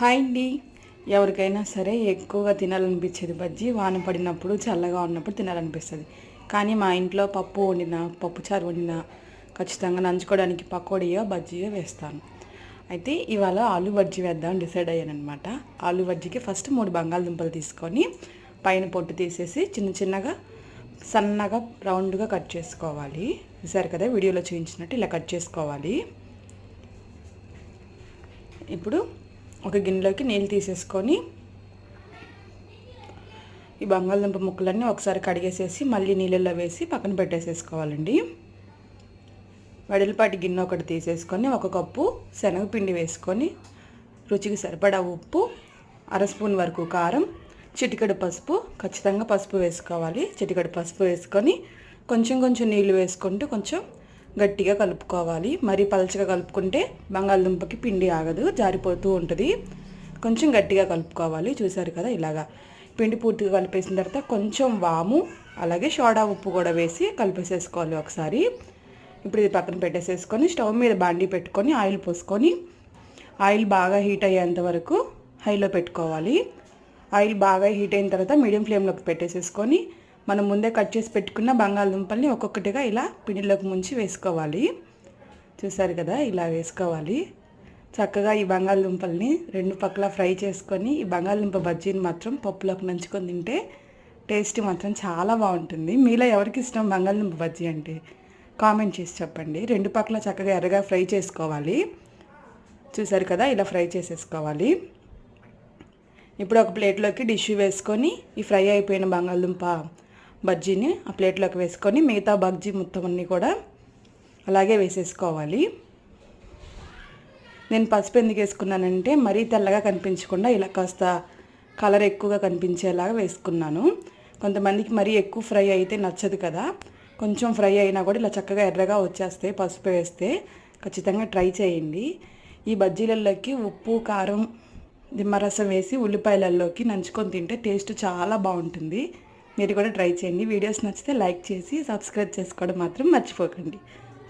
Hi అండి. ఎవరికైనా సరే ఎక్కువగా తినాలనిపించేది బజ్జీ. వాన పడినప్పుడు చల్లగా ఉన్నప్పుడు తినాలనిపిస్తుంది. కానీ మా ఇంట్లో పప్పు వండిన పప్పుచారు వండిన ఖచ్చితంగా నంచుకోవడానికి పకోడీయో బజ్జీయో వేస్తాను. అయితే ఇవాళ ఆలు బజ్జీ వేద్దాం డిసైడ్ అయ్యాను అనమాట ఆలు బజ్జీకి ఫస్ట్ మూడు బంగాళదుంపలు తీసుకొని పైన పొట్టు తీసేసి చిన్న చిన్నగా సన్నగా రౌండ్గా కట్ చేసుకోవాలి. చూసారు కదా వీడియోలో చూపించినట్టు ఇలా కట్ చేసుకోవాలి. ఇప్పుడు ఒక గిన్నెలోకి నీళ్ళు తీసేసుకొని ఈ బంగాళదుంప ముక్కలన్నీ ఒకసారి కడిగేసేసి మళ్ళీ నీళ్ళల్లో వేసి పక్కన పెట్టేసేసుకోవాలండి. వెడల్పాటి గిన్నె ఒకటి తీసేసుకొని ఒక కప్పు శనగపిండి వేసుకొని రుచికి సరిపడా ఉప్పు అర స్పూన్ వరకు కారం చిటికెడు పసుపు ఖచ్చితంగా పసుపు వేసుకోవాలి. చిటికెడు పసుపు వేసుకొని కొంచెం కొంచెం నీళ్ళు వేసుకుంటూ కొంచెం గట్టిగా కలుపుకోవాలి. మరి పలచగా కలుపుకుంటే బంగాళదుంపకి పిండి ఆగదు జారిపోతూ ఉంటుంది. కొంచెం గట్టిగా కలుపుకోవాలి. చూసారు కదా ఇలాగా. పిండి పూర్తిగా కలిపేసిన తర్వాత కొంచెం వాము అలాగే సోడా ఉప్పు కూడా వేసి కలిపేసేసుకోవాలి ఒకసారి. ఇప్పుడు ఇది పక్కన పెట్టేసేసుకొని స్టవ్ మీద బాండి పెట్టుకొని ఆయిల్ పోసుకొని ఆయిల్ బాగా హీట్ అయ్యేంత వరకు హైలో పెట్టుకోవాలి. ఆయిల్ బాగా హీట్ అయిన తర్వాత మీడియం ఫ్లేమ్లోకి పెట్టేసేసుకొని మనం ముందే కట్ చేసి పెట్టుకున్న బంగాళదుంపల్ని ఒక్కొక్కటిగా ఇలా పిండిలోకి ముంచి వేసుకోవాలి. చూసారు కదా ఇలా వేసుకోవాలి. చక్కగా ఈ బంగాళదుంపల్ని రెండు పక్కల ఫ్రై చేసుకొని ఈ బంగాళదుంప బజ్జీని మాత్రం పప్పులోకి నంచుకొని తింటే టేస్ట్ మాత్రం చాలా బాగుంటుంది. మీలో ఎవరికి ఇష్టం బంగాళదుంప బజ్జీ అంటే? కామెంట్ చేసి చెప్పండి. రెండు పక్కల చక్కగా ఎర్రగా ఫ్రై చేసుకోవాలి. చూసారు కదా ఇలా ఫ్రై చేసేసుకోవాలి. ఇప్పుడు ఒక ప్లేట్లోకి డిష్ వేసుకొని ఈ ఫ్రై అయిపోయిన బంగాళదుంప బజ్జీని ఆ ప్లేట్లోకి వేసుకొని మిగతా బజ్జీ మొత్తం అన్నీ కూడా అలాగే వేసేసుకోవాలి. నేను పసుపు ఎందుకు వేసుకున్నానంటే మరీ తెల్లగా కనిపించకుండా ఇలా కాస్త కలర్ ఎక్కువగా కనిపించేలాగా వేసుకున్నాను. కొంతమందికి మరీ ఎక్కువ ఫ్రై అయితే నచ్చదు కదా. కొంచెం ఫ్రై అయినా కూడా ఇలా చక్కగా ఎర్రగా వచ్చేస్తే పసుపు వేస్తే ఖచ్చితంగా ట్రై చేయండి. ఈ బజ్జీలలోకి ఉప్పు కారం నిమ్మరసం వేసి ఉల్లిపాయలలోకి నంచుకొని తింటే టేస్ట్ చాలా బాగుంటుంది. మీరు కూడా ట్రై చేయండి. వీడియోస్ నచ్చితే లైక్ చేసి సబ్స్క్రైబ్ చేసుకోవడం మాత్రం మర్చిపోకండి.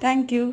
Thank you.